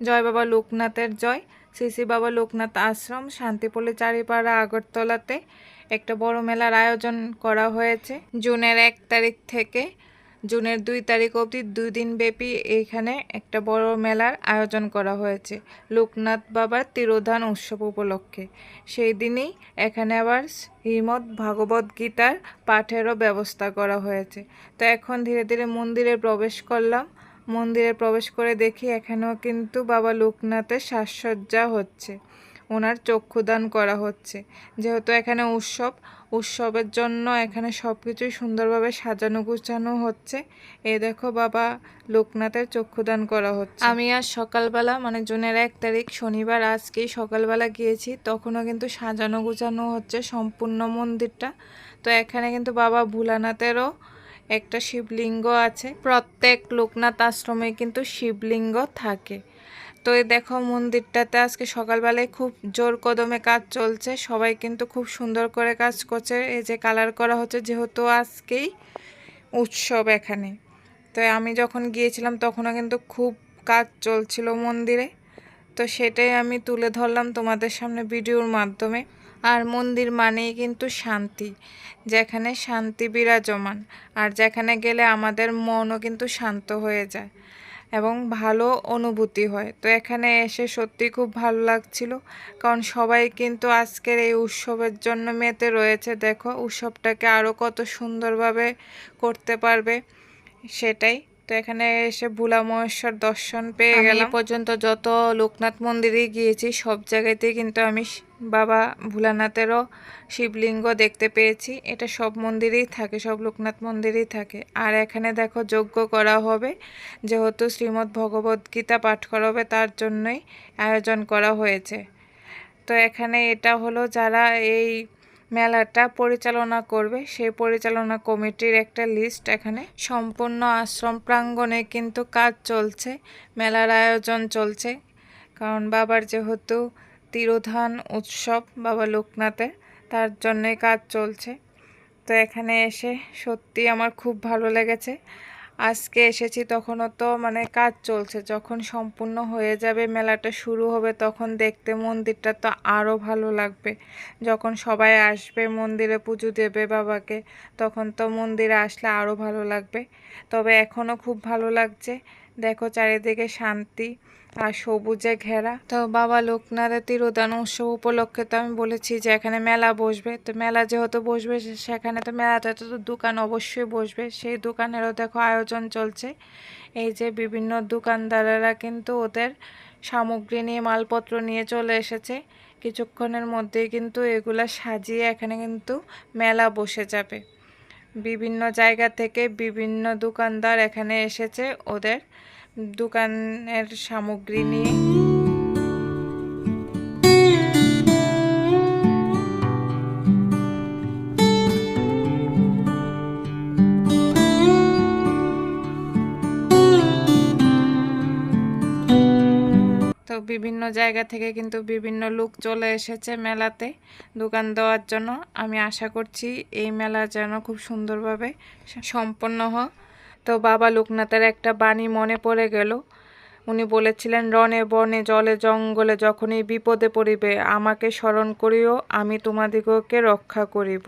জয় বাবা লোকনাথের জয়, শ্রী বাবা লোকনাথ আশ্রম শান্তিপল্লী চারিপাড়া আগরতলাতে একটা বড় মেলার আয়োজন করা হয়েছে। জুনের এক তারিখ থেকে, জুনের দুই তারিখ অবধি দুই দিন ব্যাপী এখানে একটা বড় মেলার আয়োজন করা হয়েছে, লোকনাথ বাবার তিরোধান উৎসব উপলক্ষে। সেই দিনই এখানে আবার শ্রীমদ্ ভাগবত গীতার পাঠেরও ব্যবস্থা করা হয়েছে। তো এখন ধীরে ধীরে মন্দিরে প্রবেশ করলাম। মন্দিরে প্রবেশ করে দেখি এখানেও কিন্তু বাবা লোকনাথের সাজসজ্জা হচ্ছে। ওনার চক্ষুদান করা হচ্ছে। যেহেতু এখানে উৎসব, উৎসবের জন্য এখানে সব কিছুই সুন্দরভাবে সাজানো গুছানো হচ্ছে। এ দেখো বাবা লোকনাথের চক্ষুদান করা হচ্ছে। আমি আজ সকালবেলা মানে জুনের এক তারিখ, শনিবার আজকেই সকালবেলা গিয়েছি, তখনও কিন্তু সাজানো গুছানো হচ্ছে সম্পূর্ণ মন্দিরটা। তো এখানে কিন্তু বাবা ভোলানাথেরও একটা শিবলিঙ্গ আছে। প্রত্যেক লোকনাথ আশ্রমে কিন্তু শিবলিঙ্গ থাকে। তো এই দেখো মন্দিরটাতে আজকে সকালবেলায় খুব জোর কদমে কাজ চলছে। সবাই কিন্তু খুব সুন্দর করে কাজ করছে। এই যে কালার করা হচ্ছে যেহেতু আজকেই উৎসব এখানে। তো আমি যখন গিয়েছিলাম তখনও কিন্তু খুব কাজ চলছিল মন্দিরে। তো সেটাই আমি তুলে ধরলাম তোমাদের সামনে ভিডিওর মাধ্যমে। আর মন্দির মানেই কিন্তু শান্তি, যেখানে শান্তি বিরাজমান আর যেখানে গেলে আমাদের মনও কিন্তু শান্ত হয়ে যায় এবং ভালো অনুভূতি হয়। তো এখানে এসে সত্যি খুব ভালো লাগছিল, কারণ সবাই কিন্তু আজকের এই উৎসবের জন্য মেতে রয়েছে। দেখো, উৎসবটাকে আরও কত সুন্দরভাবে করতে পারবে, সেটাই। তো এখানে এসে ভোলা মহেশ্বর দর্শন পেয়ে গেলাম। পর্যন্ত যত লোকনাথ মন্দিরে গিয়েছি সব জায়গাতেই কিন্তু আমি বাবা ভোলানাথেরও শিবলিঙ্গ দেখতে পেয়েছি। এটা সব মন্দিরেই থাকে সব লোকনাথ মন্দিরেই থাকে। আর এখানে দেখো যজ্ঞ করা হবে। যেহেতু শ্রীমদ্ ভগবদ্ গীতা পাঠ করা হবে তার জন্যই আয়োজন করা হয়েছে। তো এখানে এটা হলো যারা এই মেলাটা পরিচালনা করবে। সেই পরিচালনা কমিটির একটা লিস্ট এখানে। সম্পূর্ণ আশ্রম প্রাঙ্গণে কিন্তু কাজ চলছে, মেলার আয়োজন চলছে। কারণ বাবার যেহেতু তিরোধান উৎসব বাবা লোকনাথের, তার জন্যই কাজ চলছে। তো এখানে এসে সত্যি আমার খুব ভালো লেগেছে। আজকে এসেছি, তখনও তো মানে কাজ চলছে। যখন সম্পূর্ণ হয়ে যাবে, মেলাটা শুরু হবে, তখন দেখতে মন্দিরটা তো আরও ভালো লাগবে। যখন সবাই আসবে, মন্দিরে পুজো দেবে বাবাকে, তখন তো মন্দিরে আসলে আরও ভালো লাগবে। তবে এখনও খুব ভালো লাগছে দেখো চারিদিকে শান্তি আর সবুজে ঘেরা। তো বাবা লোকনাথের তিরোদান উৎসব উপলক্ষে তো আমি বলেছি যে এখানে মেলা বসবে। তো মেলা যেহেতু বসবে সেখানে তো মেলাটাতে তো দোকান অবশ্যই বসবে। সেই দোকানেরও দেখো আয়োজন চলছে। এই যে বিভিন্ন দোকানদারেরা কিন্তু ওদের সামগ্রী নিয়ে মালপত্র নিয়ে চলে এসেছে। কিছুক্ষণের মধ্যেই কিন্তু এগুলা সাজিয়ে এখানে কিন্তু মেলা বসে যাবে। বিভিন্ন জায়গা থেকে বিভিন্ন দোকানদার এখানে এসেছে। ওদের দোকানের সামগ্রী নিয়ে। তো বিভিন্ন জায়গা থেকে কিন্তু বিভিন্ন লোক চলে এসেছে মেলাতে দোকান দেওয়ার জন্য। আমি আশা করছি এই মেলা যেন খুব সুন্দরভাবে সম্পন্ন হয় তো বাবা লোকনাথের একটা বাণী মনে পড়ে গেল। উনি বলেছিলেন রনে বনে, জলে জঙ্গলে যখনই বিপদে পড়িবে, আমাকে স্মরণ করিও, আমি তোমাদিগকে রক্ষা করিব।